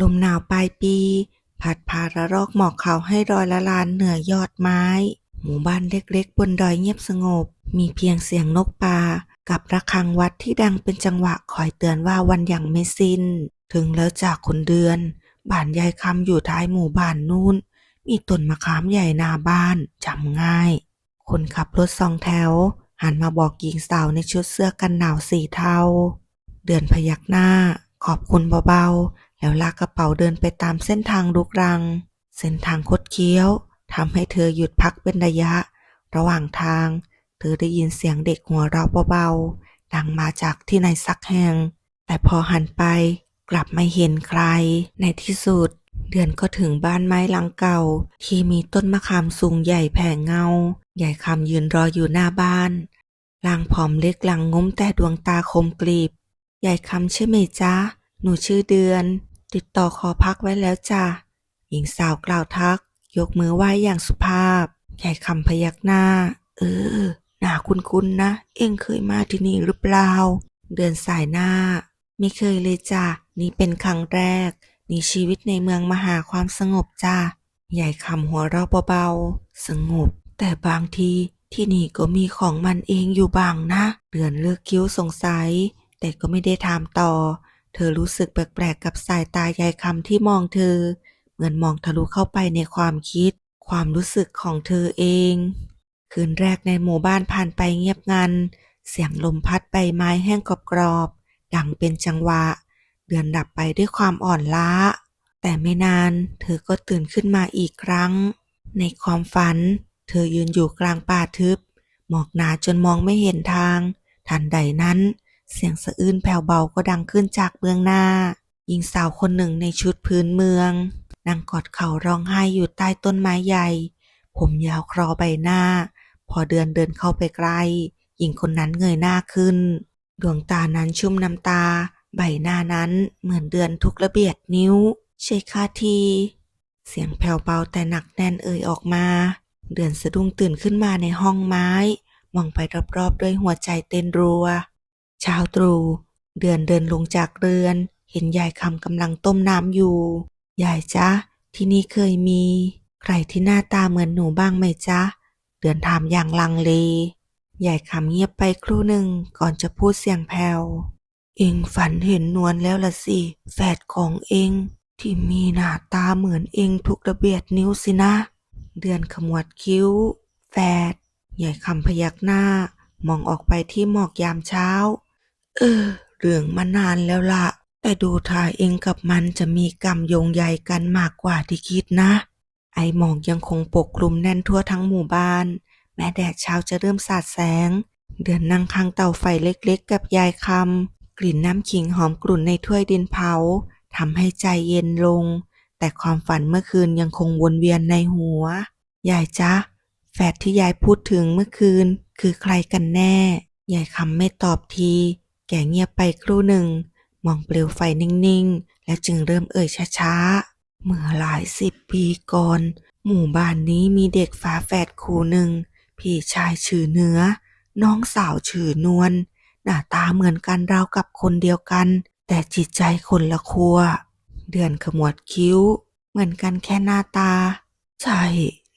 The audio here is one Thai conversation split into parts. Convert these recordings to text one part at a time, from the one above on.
ลมหนาวปลายปีพัดพาระรอกหมอกเขาให้รอยละลานเหนือยอดไม้ หมู่บ้านเล็กๆ บนดอยเงียบสงบ มีเพียงเสียงนกปลากับระฆังวัดที่ดังเป็นจังหวะคอยเตือนว่าวันอยังไม่สิ้น ถึงแล้วจากคนเดือน บ้านยายคำอยู่ท้ายหมู่บ้านนู่น มีต้นมะขามใหญ่หน้าบ้านจำง่าย คนขับรถสองแถว หันมาบอกหญิงสาวในชุดเสื้อกันหนาวสีเทา เดือนพยักหน้า ขอบคุณเบาๆ แล้วลากกระเป๋าเดินไปตามเส้นทางลุกรัง เส้นทางคดเคี้ยวทำให้เธอหยุดพักเป็นระยะ ระหว่างทาง เธอได้ยินเสียงเด็กหัวเราะเบาๆ ดังมาจากที่ไหนสักแห่ง แต่พอหันไปกลับไม่เห็นใคร ในที่สุด เดือนก็ถึงบ้านไม้หลังเก่า ที่มีต้นมะขามสูงใหญ่แผ่เงา ใหญ่คำยืนรออยู่หน้าบ้านลางผอมเล็กหลังงุ้มแต่ดวงตาคมกรีบยายคำใช่ไหมจ๊ะ หนูชื่อเดือน ติดต่อขอพักไว้แล้วจ้ะหญิงสาวกล่าวทัก ยกมือไหว้อย่างสุภาพยายคำพยักหน้า เออหนาคุ้นๆนะ เอ็งเคยมาที่นี่หรือเปล่า เดือนสายหน้า ไม่เคยเลยจ้ะนี่เป็นครั้งแรกนี่ชีวิตในเมืองมาหาความสงบจ้ะยายคำหัวเราะเบาๆ สงบ แต่บางทีที่นี่ก็มีของมันเองอยู่บางนะ เดือนเลือกคิ้วสงสัย แต่ก็ไม่ได้ถามต่อ เธอรู้สึกแปลกๆกับสายตายายคำที่มองเธอ เหมือนมองทะลุเข้าไปในความคิด ความรู้สึกของเธอเอง คืนแรกในหมู่บ้านผ่านไปเงียบงัน เสียงลมพัดใบไม้แห้งกรอบๆดังเป็นจังหวะ เดือนดับไปด้วยความอ่อนล้า แต่ไม่นานเธอก็ตื่นขึ้นมาอีกครั้ง ในความฝัน เธอยืนอยู่กลางป่าทึบ หมอกหนาจนมองไม่เห็นทาง ทันใดนั้น เสียงสะอื้นแผ่วเบาก็ดังขึ้นจากเบื้องหน้า หญิงสาวคนหนึ่งในชุดพื้นเมืองนั่งกอดเข่าร้องไห้อยู่ใต้ต้นไม้ใหญ่ ผมยาวคลอใบหน้า พอเดือนเดินเข้าไปใกล้ หญิงคนนั้นเงยหน้าขึ้น ดวงตานั้นชุ่มน้ำตา ใบหน้านั้นเหมือนเดือนทุกระเบียดนิ้วใช่ค่าที เสียงแผ่วเบาแต่หนักแน่นเอ่ยออกมา เดือนสะดุ้งตื่นขึ้นมาในห้องไม้ มองไปรอบๆด้วยหัวใจเต้นรัว เช้าตรู่เดือนเดินลงจากเรือน เห็นยายคำกำลังต้มน้ำอยู่ ยายจ๊ะ ที่นี่เคยมี ใครที่หน้าตาเหมือนหนูบ้างไหมจ๊ะ เดือนถามอย่างลังเลยายคำเงียบไปครู่หนึ่งก่อนจะพูดเสียงแผ่วเองฝันเห็นนวลแล้วละสิ แฝดของเอง ที่มีหน้าตาเหมือนเองทุกระเบียดนิ้วสินะ เดือนขมวดคิ้ว แฝดยายคำพยักหน้ามองออกไปที่หมอกยามเช้า เออ เรื่องมานานแล้วละแต่ดูท่าเองกับมันจะมีกรรมโยงใยกันมากกว่าที่คิดนะ ไอหมอกยังคงปกคลุมแน่นทั่วทั้งหมู่บ้าน แม้แดดเช้าจะเริ่มสาดแสง เดือนนั่งข้างเตาไฟเล็กๆ กับยายคำกลิ่นน้ำขิงหอมกลุ่นในถ้วยดินเผาทำให้ใจเย็นลง แต่ความฝันเมื่อคืนยังคงวนเวียนในหัว ยายจ๊ะ แฝดที่ยายพูดถึงเมื่อคืน คือใครกันแน่ ยายคำไม่ตอบที แกเงียบไปครู่หนึ่ง มองเปลวไฟนิ่งๆ และจึงเริ่มเอ่ยช้าๆ เมื่อหลายสิบปีก่อน หมู่บ้านนี้มีเด็กฝาแฝดคู่หนึ่ง พี่ชายชื่อเนื้อ น้องสาวชื่อนวล หน้าตาเหมือนกันราวกับคนเดียวกัน แต่จิตใจคนละคัว เดือนขมวดคิ้ว เหมือนกันแค่หน้าตา ใช่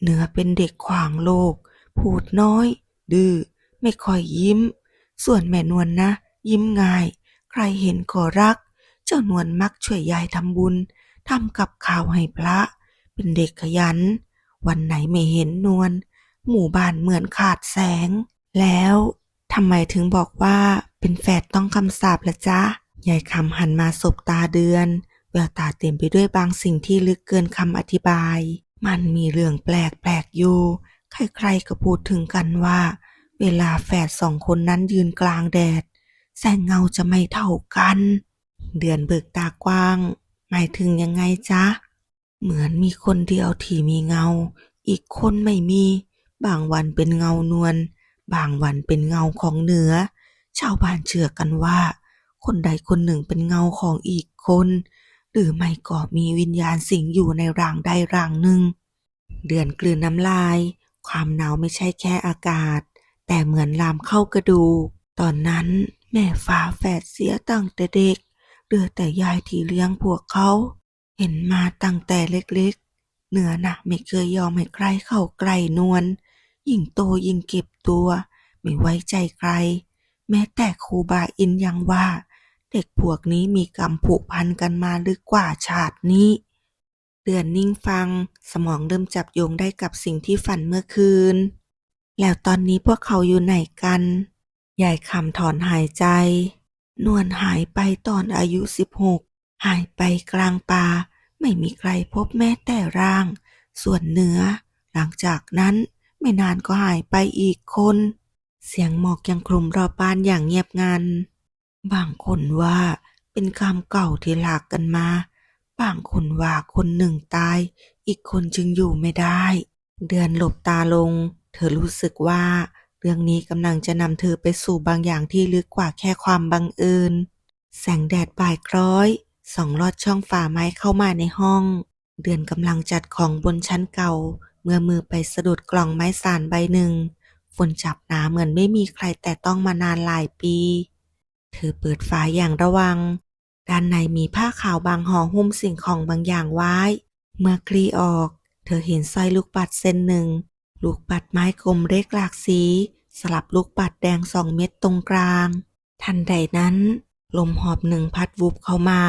เนื้อเป็นเด็กขวางโลก พูดน้อย ดื้อ ไม่ค่อยยิ้ม ส่วนแม่นวลนะ ยิ้มง่าย ใครเห็นก็รัก เจ้านวลมักช่วยยายทำบุญทำกับข้าวให้พระ เป็นเด็กขยัน วันไหนไม่เห็นนวลหมู่บ้านเหมือนขาดแสง แล้วทำไมถึงบอกว่าเป็นแฝดต้องคำสาปละจ๊ะยายคำหันมาสบตาเดือนแววตาเต็มไปด้วยบางสิ่งที่ลึกเกินคำอธิบาย มันมีเรื่องแปลกแปลกอยู่ ใครๆก็พูดถึงกันว่า เวลาแฝดสองคนนั้นยืนกลางแดด แสงเงาจะไม่เท่ากัน เดือนเบิกตากว้าง หมายถึงยังไงจ๊ะ เหมือนมีคนเดียวที่มีเงา อีกคนไม่มี บางวันเป็นเงานวล บางวันเป็นเงาของเหนือ ชาวบ้านเชื่อกันว่า คนใดคนหนึ่งเป็นเงาของอีกคน หรือไม่ก็มีวิญญาณสิงอยู่ในร่างใดร่างหนึ่ง เดือนกลืนน้ำลาย ความหนาวไม่ใช่แค่อากาศ แต่เหมือนลามเข้ากระดูก ตอนนั้น แม่ฟ้าแฝดเสียตั้งแต่เด็กเหลือแต่ยายที่เลี้ยงพวกเขา เห็นมาตั้งแต่เล็กๆ เหนือหนะไม่เคยยอมให้ใครเข้าใกล้นวลยิ่งโตยิ่งเก็บตัว ไม่ไว้ใจใคร แม้แต่ครูบาอินยังว่า เด็กพวกนี้มีกรรมผูกพันกันมาลึกกว่าชาตินี้ เดือนนิ่งฟัง สมองเริ่มจับโยงได้กับสิ่งที่ฝันเมื่อคืน แล้วตอนนี้พวกเขาอยู่ไหนกัน ยายคำถอนหายใจ นวลหายไปตอนอายุสิบหกหายไปกลางป่า ไม่มีใครพบแม้แต่ร่าง ส่วนเนื้อ หลังจากนั้นไม่นานก็หายไปอีกคน เสียงหมอกยังคลุมรอบบ้านอย่างเงียบงัน บางคนว่าเป็นคำเก่าที่หลากกันมา บางคนว่าคนหนึ่งตาย อีกคนจึงอยู่ไม่ได้ เดือนหลบตาลง เธอรู้สึกว่า รื่องนี้กำลังจะนำเธอไปสู่บางอย่างที่ลึกกว่าแค่ความบังเอิญ แสงแดดบ่ายคล้อยส่องลอดช่องฝาไม้เข้ามาในห้อง เดือนกำลังจัดของบนชั้นเก่า เมื่อมือไปสะดุดกล่องไม้สานใบหนึ่งฝนจับหนาเหมือนไม่มีใครแต่ต้องมานานหลายปี เธอเปิดฝาอย่างระวัง ด้านในมีผ้าขาวบางห่อหุ้มสิ่งของบางอย่างไว้ เมื่อคลี่ออก เธอเห็นสร้อยลูกปัดเส้นหนึ่ง ลูกปัดไม้กลมเล็กหลากสี สลับลูกปัดแดงสองเม็ดตรงกลาง ทันใดนั้น ลมหอบหนึ่งพัดวุบเข้ามา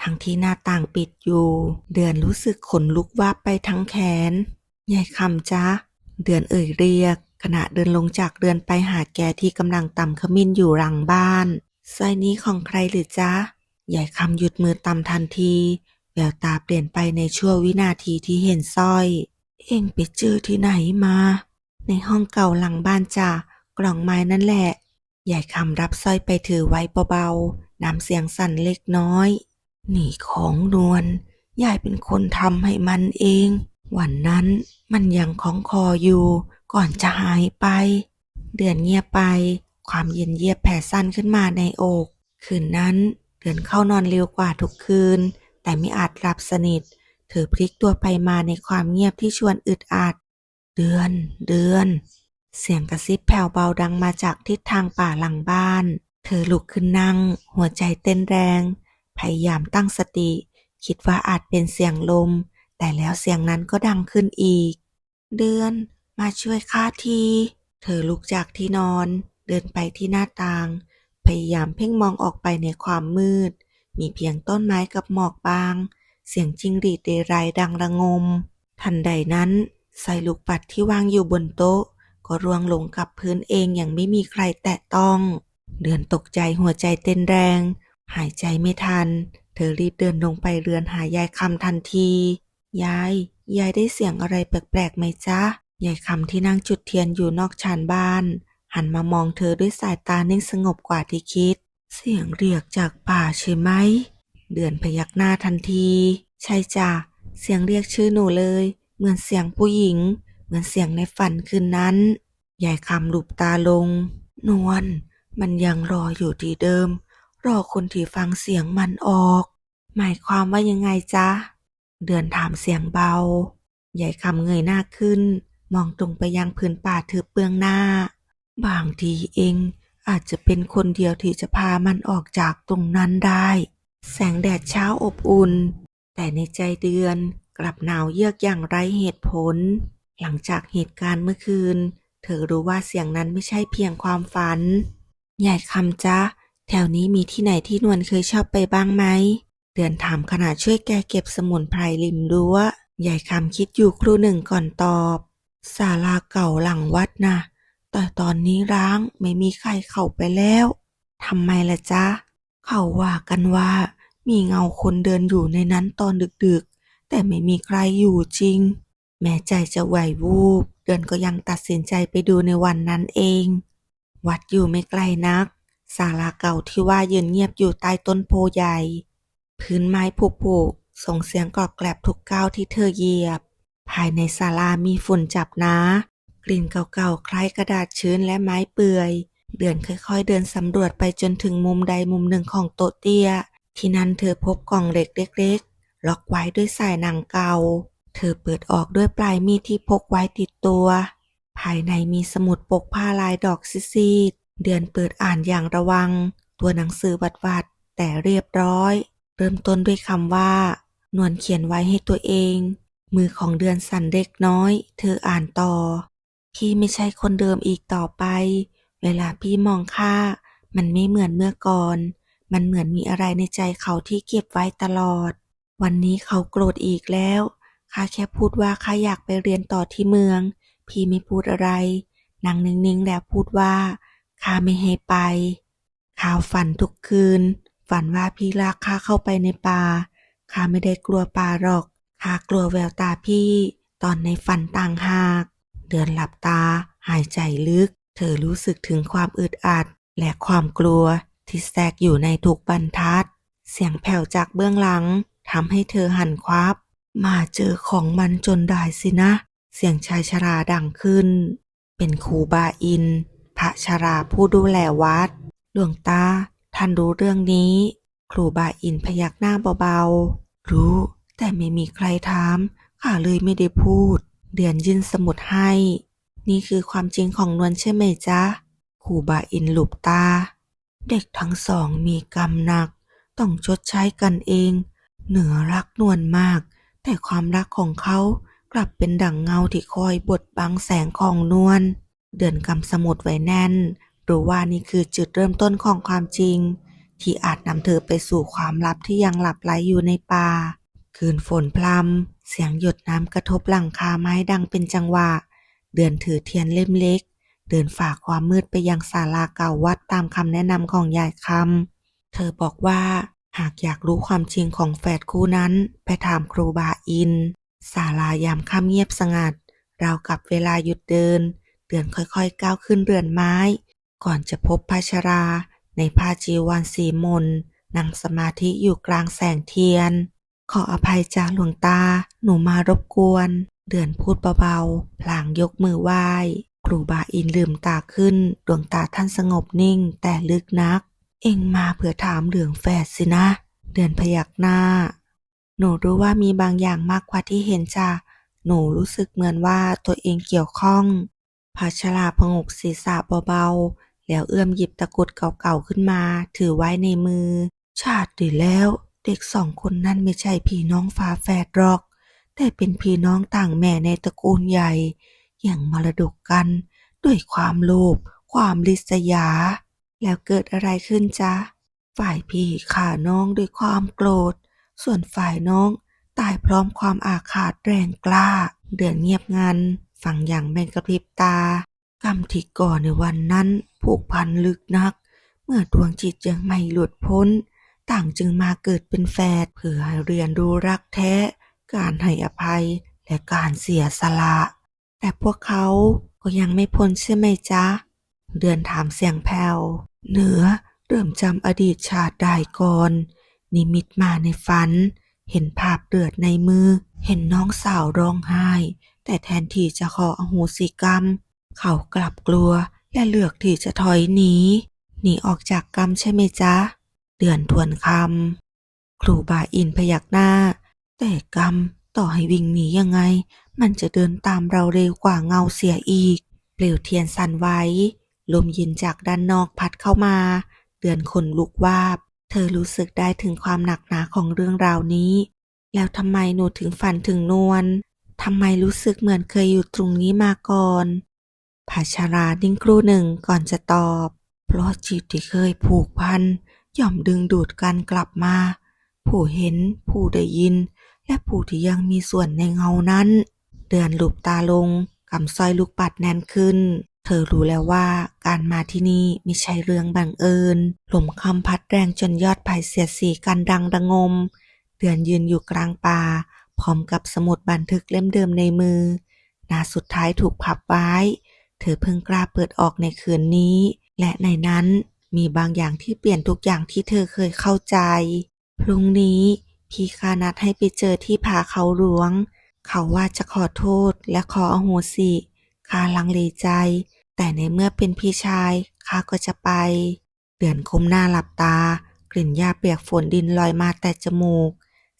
ทั้งที่หน้าต่างปิดอยู่ เดือนรู้สึกขนลุกวับไปทั้งแขนยายคำจ๊ะเดือนเอ่ยเรียก ขณะเดินลงจากเรือนไปหาแกที่กำลังตำขมิ้นอยู่หลังบ้านสร้อยนี้ของใครหรือจ๊ะยายคำหยุดมือตำทันที แววตาเปลี่ยนไปในชั่ววินาทีที่เห็นสร้อย เองไปเจอที่ไหนมา ในห้องเก่าหลังบ้านจ้ะกล่องไม้นั่นแหละยายคำรับสร้อยไปถือไว้เบาๆน้ำเสียงสั่นเล็กน้อย นี่ของนวลยายเป็นคนทำให้มันเอง วันนั้นมันยังของคออยู่ก่อนจะหายไป เดือนเงียบไป ความเย็นเยียบแผ่สั้นขึ้นมาในอก คืนนั้นเดือนเข้านอนเร็วกว่าทุกคืน แต่ไม่อาจหลับสนิทเธอพลิกตัวไปมาในความเงียบที่ชวนอึดอัด เดือน เดือน เสียงกระซิบแผ่วเบาดังมาจากทิศทางป่าหลังบ้าน เธอลุกขึ้นนั่ง หัวใจเต้นแรง พยายามตั้งสติ คิดว่าอาจเป็นเสียงลม แต่แล้วเสียงนั้นก็ดังขึ้นอีก เดือน มาช่วยข้าที เธอลุกจากที่นอน เดินไปที่หน้าต่าง พยายามเพ่งมองออกไปในความมืด มีเพียงต้นไม้กับหมอกบาง เสียงจิงหรีดเรไรดังระงม ทันใดนั้น ใสายลูกปัดที่วางอยู่บนโต๊ะ ก็ร่วงลงกับพื้นเองอย่างไม่มีใครแตะต้อง เดือนตกใจหัวใจเต้นแรง หายใจไม่ทัน เธอรีบเดินลงไปเรือนหายายคำทันที ยาย ยายได้เสียงอะไรแปลกๆไหมจ๊ะ ยายคำที่นั่งจุดเทียนอยู่นอกชานบ้าน หันมามองเธอด้วยสายตานิ่งสงบกว่าที่คิด เสียงเรียกจากป่าใช่ไหม เดือนพยักหน้าทันที ใช่จ้ะ เสียงเรียกชื่อหนูเลย เหมือนเสียงผู้หญิง เหมือนเสียงในฝันคืนนั้น ยายคำหลุบตาลง นวลมันยังรออยู่ที่เดิม รอคนที่ฟังเสียงมันออก หมายความว่ายังไงจ๊ะ เดือนถามเสียงเบา ยายคำเงยหน้าขึ้น มองตรงไปยังพื้นป่าถือเปลืองหน้า บางทีเองอาจจะเป็นคนเดียวที่จะพามันออกจากตรงนั้นได้ แสงแดดเช้าอบอุ่น แต่ในใจเดือน กลับหนาวเยือกอย่างไร้เหตุผล หลังจากเหตุการณ์เมื่อคืน เธอรู้ว่าเสียงนั้นไม่ใช่เพียงความฝันยายคำจ๊ะแถวนี้มีที่ไหนที่นวลเคยชอบไปบ้างไหม เดือนถามขณะช่วยแกเก็บสมุนไพรริมรั้วยายคำคิดอยู่ครู่หนึ่งก่อนตอบศาลาเก่าหลังวัดนะแต่ตอนนี้ร้างไม่มีใครเข้าไปแล้วทำไมล่ะจ๊ะ เขาว่ากันว่า มีเงาคนเดินอยู่ในนั้นตอนดึก แต่ไม่มีใครอยู่จริง แม้ใจจะไหววูบ เดือนก็ยังตัดสินใจไปดูในวันนั้นเอง วัดอยู่ไม่ไกลนักศาลาเก่าที่ว่ายืนเงียบอยู่ใต้ต้นโพใหญ่ พื้นไม้ผุผุส่งเสียงกรอบแกรบทุกก้าวที่เธอเหยียบ ภายในศาลามีฝุ่นจับนากลิ่นเก่าๆ คล้ายกระดาษชื้นและไม้เปื่อย เดือนค่อยๆ เดินสำรวจไปจนถึงมุมใดมุมหนึ่งของโต๊ะเตี้ย ที่นั่นเธอพบกล่องเหล็กเล็กๆ ล็อกไว้ด้วยสายหนังเก่าเธอเปิดออกด้วยปลายมีดที่พกไว้ติดตัว ภายในมีสมุดปกผ้าลายดอกซีดเดือนเปิดอ่านอย่างระวัง ตัวหนังสือวัดๆแต่เรียบร้อย เริ่มต้นด้วยคำว่า นวลเขียนไว้ให้ตัวเอง มือของเดือนสั่นเล็กน้อย เธออ่านต่อ พี่ไม่ใช่คนเดิมอีกต่อไป เวลาพี่มองข้ามันไม่เหมือนเมื่อก่อน มันเหมือนมีอะไรในใจเขาที่เก็บไว้ตลอด วันนี้เขาโกรธอีกแล้ว ข้าแค่พูดว่าข้าอยากไปเรียนต่อที่เมือง พี่ไม่พูดอะไรนั่งนิ่งๆแล้วพูดว่า ข้าไม่ให้ไป ข้าฝันทุกคืน ฝันว่าพี่ลากข้าเข้าไปในป่า ข้าไม่ได้กลัวป่าหรอก ข้ากลัวแววตาพี่ ตอนในฝันต่างหาก เดือนหลับตา หายใจลึก เธอรู้สึกถึงความอึดอัด และความกลัวที่แทรกอยู่ในทุกบรรทัด เสียงแผ่วจากเบื้องหลัง ทำให้เธอหันควับ มาเจอของมันจนได้สินะ เสียงชายชราดังขึ้น เป็นครูบาอิน พระชราผู้ดูแลวัด หลวงตา ท่านรู้เรื่องนี้ ครูบาอินพยักหน้าเบาๆ รู้ แต่ไม่มีใครถามข้าเลยไม่ได้พูด เดือนยื่นสมุดให้ นี่คือความจริงของนวลใช่ไหมจ๊ะครูบาอินหลุบตา เด็กทั้งสองมีกรรมหนัก ต้องชดใช้กันเอง เหนือรักนวลมาก แต่ความรักของเขากลับเป็นดั่งเงาที่คอยบดบังแสงของนวล เดือนกำสมุดไว้แน่น รู้ว่านี่คือจุดเริ่มต้นของความจริง ที่อาจนำเธอไปสู่ความลับที่ยังหลับไหลอยู่ในป่า คืนฝนพรำเสียงหยดน้ำกระทบหลังคาไม้ดังเป็นจังหวะ เดือนถือเทียนเล่มเล็ก เดินฝ่าความมืดไปยังศาลาเก่าวัดตามคำแนะนำของยายคำ เธอบอกว่า หากอยากรู้ความจริงของแฝดคู่นั้น ไปถามครูบาอินศาลายามค่ำเงียบสงัด ราวกับเวลาหยุดเดิน เดือนค่อยๆก้าวขึ้นเรือนไม้ ก่อนจะพบพระชรา ในผ้าจีวรสีมนนั่งสมาธิอยู่กลางแสงเทียน ขออภัยจ้าหลวงตา หนูมารบกวน เดือนพูดเบาๆ พลางยกมือไหว้ ครูบาอินลืมตาขึ้น ดวงตาท่านสงบนิ่งแต่ลึกนัก เอ็งมาเพื่อถามเรื่องแฝดสินะ เดือนพยักหน้า หนูรู้ว่ามีบางอย่างมากกว่าที่เห็นจ้ะ หนูรู้สึกเหมือนว่าตัวเองเกี่ยวข้องพาชราพงกศีรษะเบาๆ แล้วเอื้อมหยิบตะกรุดเก่าๆขึ้นมา ถือไว้ในมือ ชาติดีแล้ว เด็กสองคนนั่นไม่ใช่พี่น้องฝาแฝดหรอก แต่เป็นพี่น้องต่างแม่ในตระกูลใหญ่ อย่างมรดกกัน ด้วยความโลภความริษยา แล้วเกิดอะไรขึ้นจ๊ะ ฝ่ายพี่ฆ่าน้องด้วยความโกรธ ส่วนฝ่ายน้องตายพร้อมความอาฆาตแรงกล้า เดือนเงียบงันฟังอย่างไม่กระพริบตากรรมที่ก่อในวันนั้นผูกพันลึกนัก เมื่อดวงจิตยังไม่หลุดพ้น ต่างจึงมาเกิดเป็นแฝดเพื่อให้เรียนรู้รักแท้ การให้อภัยและการเสียสละ แต่พวกเขาก็ยังไม่พ้นใช่ไหมจ๊ะ เดือนถามเสียงแผ่ว เหนือเริ่มจำอดีตชาติได้ก่อน นิมิตมาในฝัน เห็นภาพเดือดในมือ เห็นน้องสาวร้องไห้ แต่แทนที่จะขออโหสิกรรม เขากลับกลัวและเลือกที่จะถอยหนีหนีออกจากกรรมใช่ไหมจ๊ะ เดือนทวนคำครูบาอินพยักหน้า แต่กรรมต่อให้วิ่งหนียังไง มันจะเดินตามเราเร็วกว่าเงาเสียอีก เปลวเทียนสั่นไหว ลมเย็นจากด้านนอกพัดเข้ามาเดือนขนลุกวาบ เธอรู้สึกได้ถึงความหนักหนาของเรื่องราวนี้ แล้วทำไมหนูถึงฝันถึงนวลทำไมรู้สึกเหมือนเคยอยู่ตรงนี้มาก่อนภาชารานิ่งครู่หนึ่งก่อนจะตอบ เพราะจิตที่เคยผูกพันย่อมดึงดูดกันกลับมา ผู้เห็น ผู้ได้ยิน และผู้ที่ยังมีส่วนในเงานั้น เดือนหลุบตาลงกำสร้อยลูกปัดแน่นขึ้น เธอรู้แล้วว่าการมาที่นี่ไม่ใช่เรื่องบังเอิญลมคำพัดแรงจนยอดไผ่เสียดสีกันดังระงม เดือนยืนอยู่กลางป่า พร้อมกับสมุดบันทึกเล่มเดิมในมือ หน้าสุดท้ายถูกพับไว้ เธอเพิ่งกล้าเปิดออกในคืนนี้ และในนั้นมีบางอย่างที่เปลี่ยนทุกอย่างที่เธอเคยเข้าใจ พรุ่งนี้พี่คานัดให้ไปเจอที่ผาเขาหลวง เขาว่าจะขอโทษและขออโหสิข้าลังเลใจ แต่ในเมื่อเป็นพี่ชายข้าก็จะไป เดือนคมหน้าหลับตา กลิ่นหญ้าเปียกฝนดินลอยมาแต่จมูก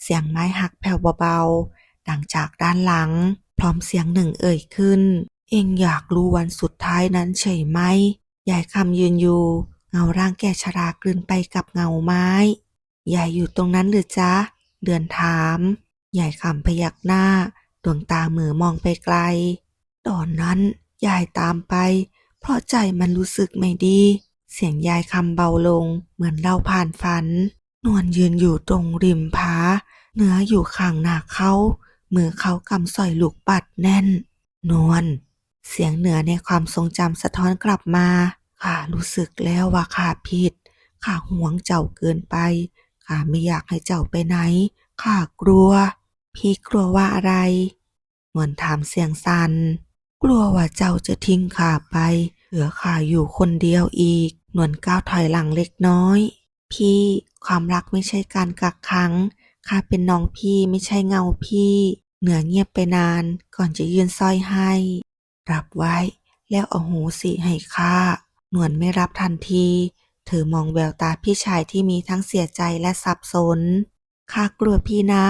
เสียงไม้หักแผ่วเบาๆ ดังจากด้านหลัง พร้อมเสียงหนึ่งเอ่ยขึ้น เอ็งอยากรู้วันสุดท้ายนั้นใช่ไหม ยายคำยืนอยู่ เงาร่างแก่ชรากลืนไปกับเงาไม้ ยายอยู่ตรงนั้นหรือจ๊ะ เดือนถาม ยายคำพยักหน้า ดวงตาเหมือมองไปไกล ตอนนั้น ยายตามไป เพราะใจมันรู้สึกไม่ดี เสียงยายคำเบาลง เหมือนเล่าผ่านฝัน นวลยืนอยู่ตรงริมผาเนื้ออยู่ข้างหน้าเขามือเขากำสอยลูกปัดแน่น นวลเสียงเหนือในความทรงจำสะท้อนกลับมาข้ารู้สึกแล้วว่าข้าผิดข้าห่วงเจ้าเกินไปข้าไม่อยากให้เจ้าไปไหนข้ากลัว พี่กลัวว่าอะไรนวลถามเสียงสัน่น กลัวว่าเจ้าจะทิ้งข้าไปเหลือข้าอยู่คนเดียวอีกนวลก้าวถอยหลังเล็กน้อย พี่ความรักไม่ใช่การกักขังข้าเป็นน้องพี่ไม่ใช่เงาพี่ เหนือเงียบไปนานก่อนจะยื่นสร้อยให้ รับไว้แล้วเอาหูสิให้ข้าหนวลไม่รับทันทีเธอมองแววตาพี่ชายที่มีทั้งเสียใจและสับสนข้ากลัวพี่นะ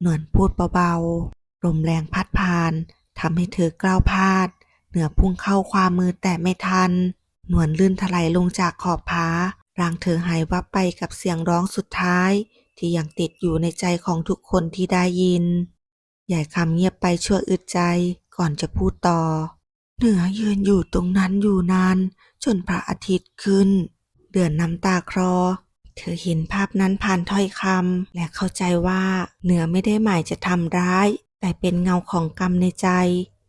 หนวลพูดเบาๆลมแรงพัดผ่าน ทำให้เธอกล้าวพลาด เหนือพุ่งเข้าความมือแต่ไม่ทัน หนวลลื่นถลายลงจากขอบผาร่างเธอหายวับไปกับเสียงร้องสุดท้าย ที่ยังติดอยู่ในใจของทุกคนที่ได้ยินยายคำเงียบไปชั่วอึดใจก่อนจะพูดต่อ เหนือยืนอยู่ตรงนั้นอยู่นาน จนพระอาทิตย์ขึ้น เดือนน้ำตาคลอเธอเห็นภาพนั้นผ่านถ้อยคำและเข้าใจว่าเหนือไม่ได้หมายจะทำร้าย แต่เป็นเงาของกรรมในใจ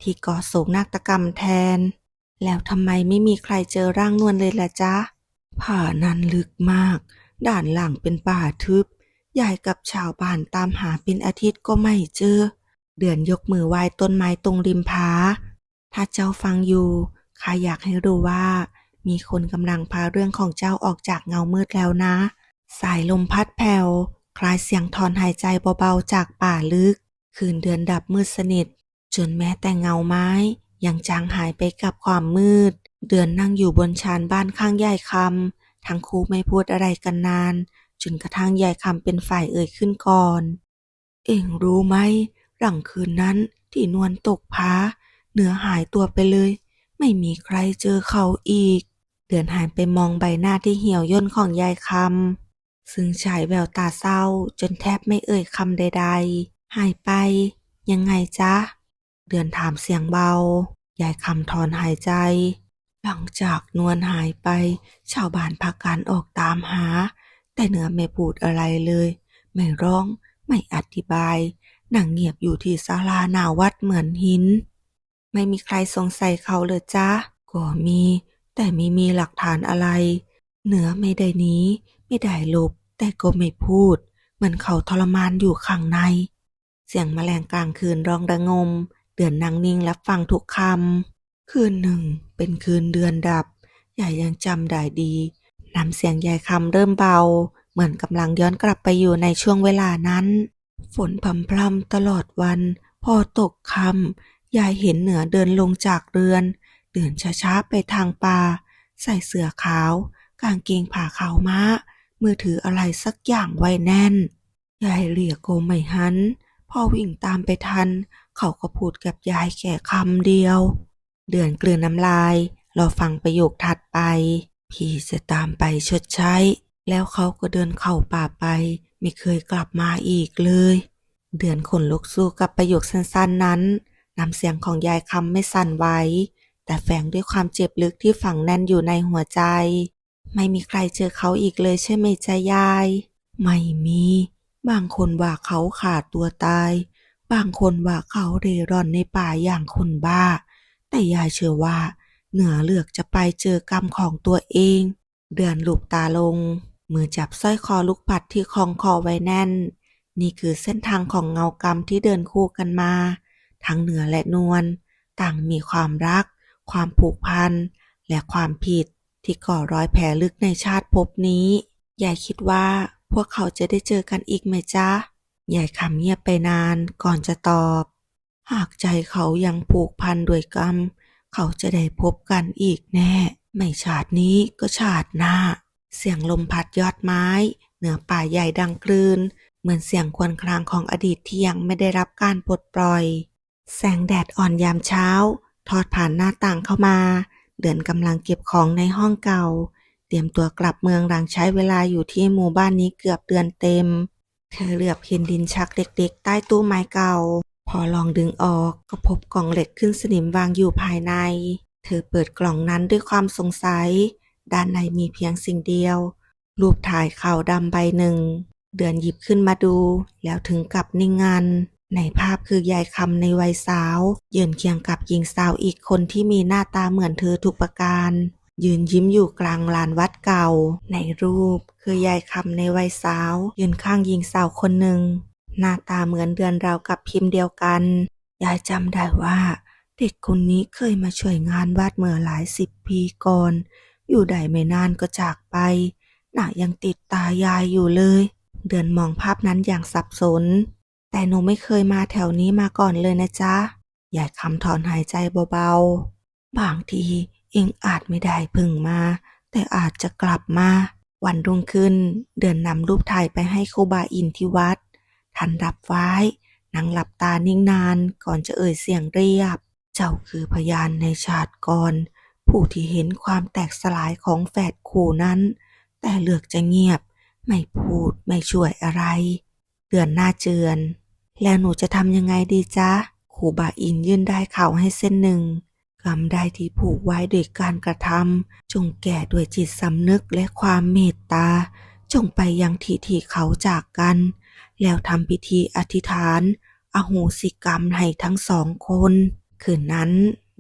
ที่ก่อโศกนาฏกรรมแทน แล้วทำไมไม่มีใครเจอร่างนวลเลยล่ะจ๊ะ ผ่านั้นลึกมาก ด้านหลังเป็นป่าทึบ ยายกับชาวบ้านตามหาเป็นอาทิตย์ก็ไม่เจอ เดือนยกมือไหว้ต้นไม้ตรงริมผา ถ้าเจ้าฟังอยู่ข้าอยากให้รู้ว่า มีคนกำลังพาเรื่องของเจ้าออกจากเงามืดแล้วนะ สายลมพัดแผ่วคล้ายเสียงถอนหายใจเบาๆจากป่าลึก คืนเดือนดับมืดสนิท จนแม้แต่เงาไม้ ยังจางหายไปกับความมืด เดือนนั่งอยู่บนชานบ้านข้างยายคำทั้งคู่ไม่พูดอะไรกันนาน จนกระทั่งยายคำเป็นฝ่ายเอ่ยขึ้นก่อน เอ็งรู้ไหม หลังคืนนั้นที่นวลตกผาเหนือหายตัวไปเลย ไม่มีใครเจอเขาอีก เดือนหันไปมองใบหน้าที่เหี่ยวย่นของยายคำซึ่งฉายแววตาเศร้าจนแทบไม่เอ่ยคำใด ๆ หายไป ยังไงจ๊ะ เดือนถามเสียงเบา ยายคำถอนหายใจ หลังจากนวลหายไป ชาวบ้านพากันออกตามหา แต่เหนือไม่พูดอะไรเลย ไม่ร้อง ไม่อธิบายนั่งเงียบอยู่ที่ศาลาหน้าวัดเหมือนหิน ไม่มีใครสงสัยเขาเลยจ้าก็มี แต่ไม่มีหลักฐานอะไร เหนือไม่ได้หนีไม่ได้หลบ แต่ก็ไม่พูดเหมือนเขาทรมานอยู่ข้างใน สียงแมลงกลางคืนร้องระงม เดือนนั่งนิ่งรับฟังทุกคำ คืนหนึ่งเป็นคืนเดือนดับยายยังจำได้ดีน้ำเสียงยายคำเริ่มเบา เหมือนกำลังย้อนกลับไปอยู่ในช่วงเวลานั้น ฝนพรำพรำตลอดวัน พอตกคำยายเห็นเหนือเดินลงจากเรือน เดินช้าๆไปทางป่า ใส่เสื้อขาว กางเกงผ่าขาวม้า มือถืออะไรสักอย่างไว้แน่น ยายเรียกโกไม่หัน พอวิ่งตามไปทัน เขาก็พูดกับยายแค่คำเดียว เดือนกลืนน้ำลายราฟังประโยคถัดไป พี่จะตามไปชดใช้ แล้วเขาก็เดินเข้าป่าไป ไม่เคยกลับมาอีกเลย เดือนขนลุกสู้กับประโยคสั้นๆนั้นน้ำเสียงของยายคำไม่สั่นไหวแต่แฝงด้วยความเจ็บลึกที่ฝังแน่นอยู่ในหัวใจ ไม่มีใครเจอเขาอีกเลยใช่ไหมจ๊ะยาย ไม่มี บางคนว่าเขาขาดตัวตาย บางคนว่าเขาเร่ร่อนในป่าอย่างคนบ้า แต่ยายเชื่อว่า เหนือเลือกจะไปเจอกรรมของตัวเอง เดือนลูกตาลง มือจับสร้อยคอลูกปัดที่คล้องคอไว้แน่น นี่คือเส้นทางของเงากรรมที่เดินคู่กันมา ทั้งเหนือและนวลต่างมีความรัก ความผูกพัน และความผิดที่ก่อรอยแผลลึกในชาติภพนี้ ยายคิดว่า พวกเขาจะได้เจอกันอีกไหมจ๊ะยายคำเงียบไปนานก่อนจะตอบ หากใจเขายังผูกพันด้วยกรรม เขาจะได้พบกันอีกแน่ ไม่ชาตินี้ก็ชาติหน้า เสียงลมพัดยอดไม้ เหนือป่าใหญ่ดังคลื่นเหมือนเสียงควญครางของอดีตที่ยังไม่ได้รับการปลดปล่อย แสงแดดอ่อนยามเช้า ทอดผ่านหน้าต่างเข้ามา เดือนกำลังเก็บของในห้องเก่า รียมตัวกลับเมืองหลังใช้เวลาอยู่ที่หมู่บ้านนี้เกือบเดือนเต็ม เธอเหลือบเห็นดินชักเล็กๆ ใต้ตู้ไม้เก่า พอลองดึงออกก็พบกล่องเหล็กขึ้นสนิมวางอยู่ภายใน เธอเปิดกล่องนั้นด้วยความสงสัย ด้านในมีเพียงสิ่งเดียว รูปถ่ายขาวดำใบหนึ่ง เดือนหยิบขึ้นมาดู แล้วถึงกับนิ่งงันในภาพคือยายคำในวัยสาว ยืนเคียงกับหญิงสาวอีกคนที่มีหน้าตาเหมือนเธอทุกประการ ยืนยิ้มอยู่กลางลานวัดเก่า ในรูปคือยายคำในวัยสาว ยืนข้างหญิงสาวคนหนึ่ง หน้าตาเหมือนเดือนราวกับพิมพ์เดียวกัน ยายจำได้ว่า เด็กคนนี้เคยมาช่วยงานวัดเมื่อหลายสิบปีก่อน อยู่ได้ไม่นานก็จากไป หน้ายังติดตายายอยู่เลย เดือนมองภาพนั้นอย่างสับสน แต่หนูไม่เคยมาแถวนี้มาก่อนเลยนะจ๊ะยายคำถอนหายใจเบาๆ บางที เองอาจไม่ได้พึ่งมา แต่อาจจะกลับมา วันรุ่งขึ้น เดือนนำรูปถ่ายไปให้คูบาอินที่วัดท่านรับไว้นั่งหลับตานิ่งนานก่อนจะเอ่ยเสียงเรียบ เจ้าคือพยานในชาติก่อน ผู้ที่เห็นความแตกสลายของแฝดคู่นั้น แต่เลือกจะเงียบ ไม่พูดไม่ช่วยอะไร เดือนหน้าเจือน แล้วหนูจะทำยังไงดีจ๊ะคูบาอินยื่นได้เข่าให้เส้นหนึ่ง กำได้ที่ผูกไว้ด้วยการกระทำจงแก่ด้วยจิตสำนึกและความเมตตา จงไปยังที่ที่เขาจากกัน แล้วทำพิธีอธิษฐาน อโหสิกรรมให้ทั้งสองคน คืนนั้น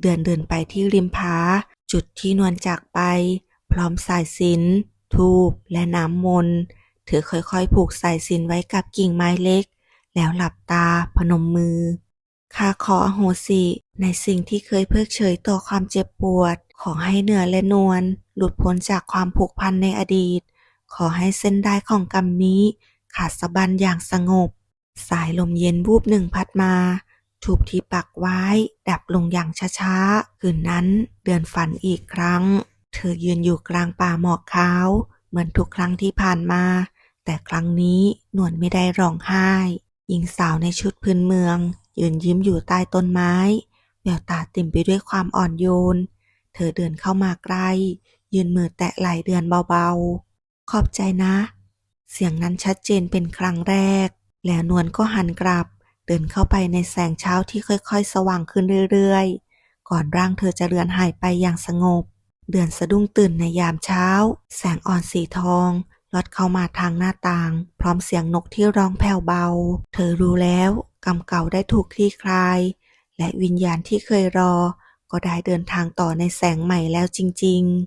เดือนเดินไปที่ริมผาจุดที่นวลจากไป พร้อมสายสินทูบและน้ำมนต์เธอค่อยๆ ผูกสายสินไว้กับกิ่งไม้เล็ก แล้วหลับตาพนมมือ ข้าขออโหสิในสิ่งที่เคยเพิกเฉยต่อความเจ็บปวด ขอให้เหนือและนวลหลุดพ้นจากความผูกพันในอดีต ขอให้เส้นได้ของกรรมนี้ ขาดสะบันอย่างสงบ สายลมเย็นวูบหนึ่งพัดมาถูกที่ปักไว้ ดับลงอย่างช้าๆ คืนนั้นเดือนฝันอีกครั้ง เธอยืนอยู่กลางป่าหมอกขาว เหมือนทุกครั้งที่ผ่านมา แต่ครั้งนี้นวลไม่ได้ร้องไห้ หญิงสาวในชุดพื้นเมือง ยืนยิ้มอยู่ใต้ต้นไม้ แววตาเต็มไปด้วยความอ่อนโยน เธอเดินเข้ามาใกล้ ยืนมือแตะไหล่เดือนเบาๆ ขอบใจนะ เสียงนั้นชัดเจนเป็นครั้งแรก แล้วนวลก็หันกลับ เดินเข้าไปในแสงเช้าที่ค่อยๆ สว่างขึ้นเรื่อยๆ ก่อนร่างเธอจะเลือนหายไปอย่างสงบ เดือนสะดุ้งตื่นในยามเช้า แสงอ่อนสีทองลอดเข้ามาทางหน้าต่าง พร้อมเสียงนกที่ร้องแผ่วเบา เธอรู้แล้ว กรรมเก่าได้ถูกคลี่คลาย และวิญญาณที่เคยรอ ก็ได้เดินทางต่อในแสงใหม่แล้วจริง ๆ